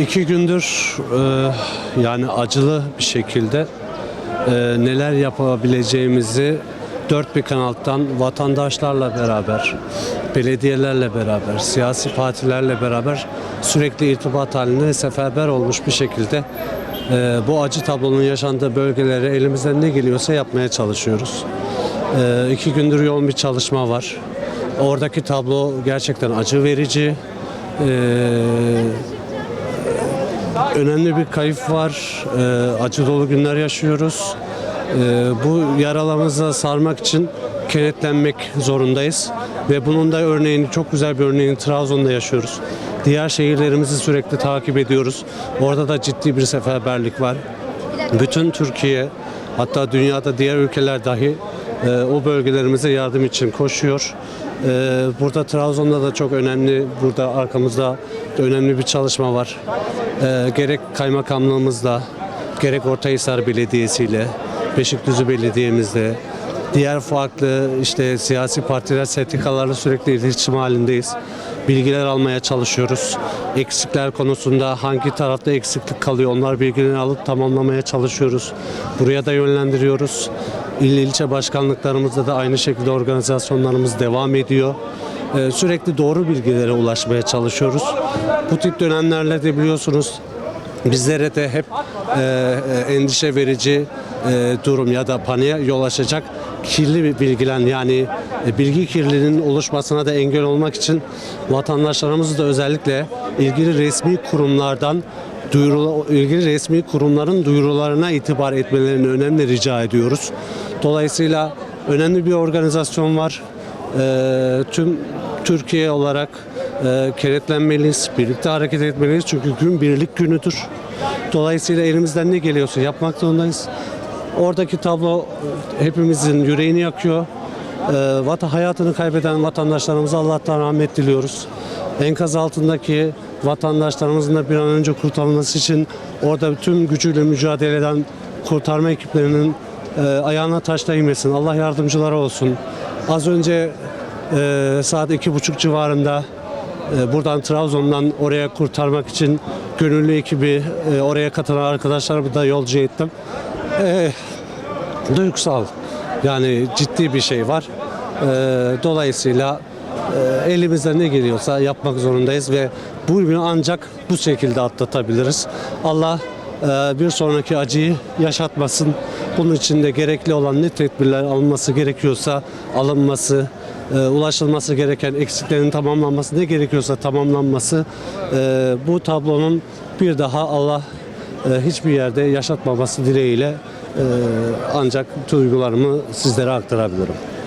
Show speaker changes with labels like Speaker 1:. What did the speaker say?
Speaker 1: İki gündür e, yani acılı bir şekilde e, neler yapabileceğimizi dört bir kanaldan vatandaşlarla beraber, belediyelerle beraber, siyasi partilerle beraber sürekli irtibat halinde seferber olmuş bir şekilde e, bu acı tablonun yaşandığı bölgelere elimizden ne geliyorsa yapmaya çalışıyoruz. E, iki gündür yoğun bir çalışma var. Oradaki tablo gerçekten acı verici. E, önemli bir kayıp var. Ee, acı dolu günler yaşıyoruz. Ee, bu yaralarımızı sarmak için kenetlenmek zorundayız. Ve bunun da örneğini, çok güzel bir örneğini Trabzon'da yaşıyoruz. Diğer şehirlerimizi sürekli takip ediyoruz. Orada da ciddi bir seferberlik var. Bütün Türkiye, hatta dünyada diğer ülkeler dahi e, o bölgelerimize yardım için koşuyor. E, burada Trabzon'da da çok önemli, burada arkamızda da önemli bir çalışma var. E, gerek kaymakamlığımızla, gerek Ortahisar Belediyesi'yle, Beşikdüzü Belediye'mizle, diğer farklı işte siyasi partiler, sendikalarla sürekli iletişim halindeyiz. Bilgiler almaya çalışıyoruz. Eksikler konusunda hangi tarafta eksiklik kalıyor onlar bilgilerini alıp tamamlamaya çalışıyoruz. Buraya da yönlendiriyoruz. İl ilçe başkanlıklarımızda da aynı şekilde organizasyonlarımız devam ediyor. Ee, sürekli doğru bilgilere ulaşmaya çalışıyoruz. Bu tip dönemlerle de biliyorsunuz bizlere de hep e, e, endişe verici e, durum ya da paniğe yol açacak kirli bir bilgilen yani e, bilgi kirliliğinin oluşmasına da engel olmak için vatandaşlarımız da özellikle ilgili resmi kurumlardan duyuru, ilgili resmi kurumların duyurularına itibar etmelerini önemli rica ediyoruz. Dolayısıyla önemli bir organizasyon var. E, tüm Türkiye olarak e, kenetlenmeliyiz, birlikte hareket etmeliyiz çünkü gün birlik günüdür. Dolayısıyla elimizden ne geliyorsa yapmak zorundayız. Oradaki tablo e, hepimizin yüreğini yakıyor. E, vatan hayatını kaybeden vatandaşlarımıza Allah'tan rahmet diliyoruz. Enkaz altındaki vatandaşlarımızın da bir an önce kurtarılması için orada tüm gücüyle mücadele eden kurtarma ekiplerinin e, ayağına taş değmesin. Allah yardımcıları olsun. Az önce e, saat iki buçuk civarında e, buradan Trabzon'dan oraya kurtarmak için gönüllü ekibi e, oraya katılan arkadaşlarımı da yolcu ettim. E, duygusal yani ciddi bir şey var. E, dolayısıyla e, elimizden ne geliyorsa yapmak zorundayız ve bu günü ancak bu şekilde atlatabiliriz. Allah e, bir sonraki acıyı yaşatmasın. Bunun için de gerekli olan ne tedbirler alınması gerekiyorsa alınması, e, ulaşılması gereken eksiklerin tamamlanması ne gerekiyorsa tamamlanması e, bu tablonun bir daha Allah e, hiçbir yerde yaşatmaması dileğiyle e, ancak duygularımı sizlere aktarabilirim.